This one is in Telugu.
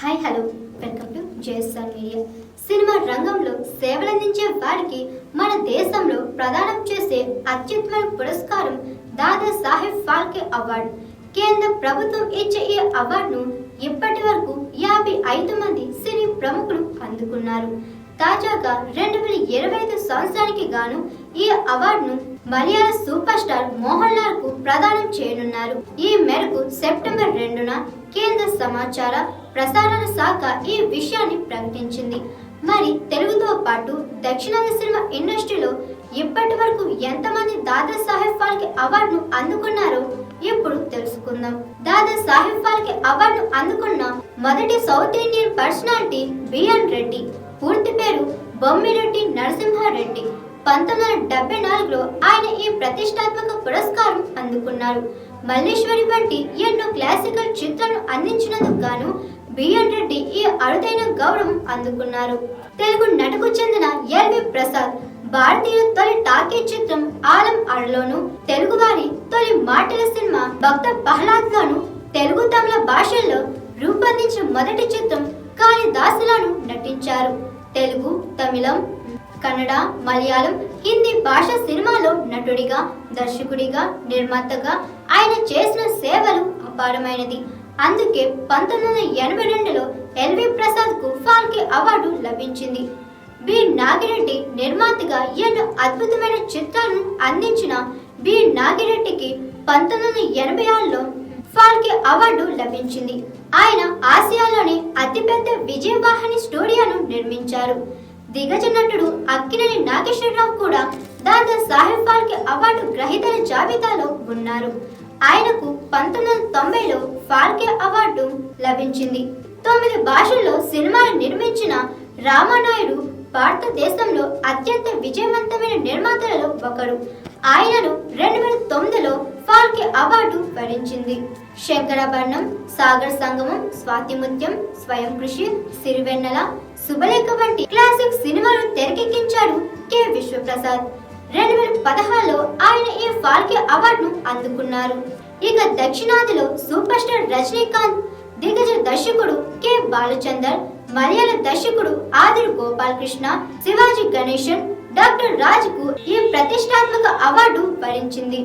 Hi hello. Welcome to JSR media. Cinema రంగంలో సేవలందించే వారికి మన దేశంలో ప్రదానం చేసే అత్యుత్తమ పురస్కారం దాదా సాహెబ్ ఫాల్కే అవార్డు. కేంద్ర ప్రభుత్వం ఇచ్చే ఈ అవార్డును ఇప్పటి వరకు యాభై ఐదు మంది సినీ ప్రముఖులు అందుకున్నారు. తాజాగా రెండు వేల ఇరవై ఐదు సంవత్సరానికి గాను ఈ అవార్డును మలయాళ సూపర్ స్టార్ మోహన్ లాల్కు ప్రదానం చేయనున్నారు. ఈ మేరకు సెప్టెంబర్ రెండున కేంద్ర సమాచార ప్రసారాల శాఖ ఈ విషయాన్ని ప్రకటించింది. మరి తెలుగుతో పాటు దక్షిణాది సినిమా ఇండస్ట్రీలో ఇప్పటి వరకు ఎంతమంది దాదా సాహెబ్ ఫాల్కే అవార్డును అందుకున్నారో ఇప్పుడు తెలుసుకుందాం. దాదా సాహెబ్ ఫాల్కే అవార్డు అందుకున్న మొదటి south Indian personality B N Reddy. పూర్తి పేరు బొమ్మిరెడ్డి నరసింహారెడ్డి. పంతొమ్మిది వందల డెబ్బై నాలుగులో ఆయన ఈ ప్రతిష్టాత్మక పురస్కారం అందుకున్నారు. మల్లేశ్వరి వంటి ఎన్నో క్లాసికల్ చిత్రాలను అందించినందుకు గాను బిఎన్ రెడ్డి ఈ అరుదైన గౌరవం అందుకున్నారు. తెలుగు నటకు చెందిన ఎల్వి ప్రసాద్ భారతీయుల తొలి టాకీ చిత్రం ఆలం అడలోను తెలుగువారి తొలి మాటల సినిమా భక్త పహ్లాద్లోను తెలుగు తమిళ భాషల్లో రూపొందించిన మొదటి చిత్రం కాళిదాసులను నటించారు. తెలుగు తమిళం కన్నడ మలయాళం హిందీ భాష సినిమాలో నటుడిగా దర్శకుడిగా నిర్మాతగా ఆయన చేసిన సేవలు అపారమైనది. అందుకే పంతొమ్మిది వందల ఎనభై రెండులో ఎల్వి ప్రసాద్కు ఫాల్కే అవార్డు లభించింది. బి. నాగిరెడ్డి నిర్మాతగా ఎన్నో అద్భుతమైన చిత్రాలను అందించిన బి. నాగిరెడ్డికి పంతొమ్మిది వందల ఎనభై ఆరులో అవార్డు లభించింది. ఆయన ఆసియాలోని అతిపెద్ద విజయవాహిని స్టూడియోను నిర్మించారు. దిగ్గజ నటుడు అక్కినేని నాగేశ్వరరావు కూడా దాదా సాహెబ్ ఫాల్కే అవార్డు గ్రహీతల జాబితాలో ఉన్నారు. ఆయనకు పంతొమ్మిది వందల తొంభైలో ఫాల్కే అవార్డు లభించింది. తొమ్మిది భాషల్లో సినిమాలు నిర్మించిన రామానాయుడు భారతదేశంలో అత్యంత విజయవంతమైన నిర్మాతలలో ఒకరు ఆయనను రెండు వేల తొమ్మిదిలో వారికి అవార్డు వరించింది. శంకరాభరణం సాగర్ సంగమం స్వాతిముత్యం స్వయం కృషి సిరివెన్నెల శుభలేఖ వంటి క్లాసిక్ సినిమాలు తెరకెక్కించాడు కె. విశ్వప్రసాద్. రెండు వేల పదహారులో ఆయన ఈ ఫాల్కే అవార్డును అందుకున్నారు. ఇక దక్షిణాదిలో సూపర్ స్టార్ రజనీకాంత్ దిగ్గజ దర్శకుడు కె. బాలచందర్ మలయాళ దర్శకుడు ఆదిర్ గోపాలకృష్ణ శివాజీ గణేశన్ డాక్టర్ రాజ్కు ఈ ప్రతిష్టాత్మక అవార్డు వరించింది.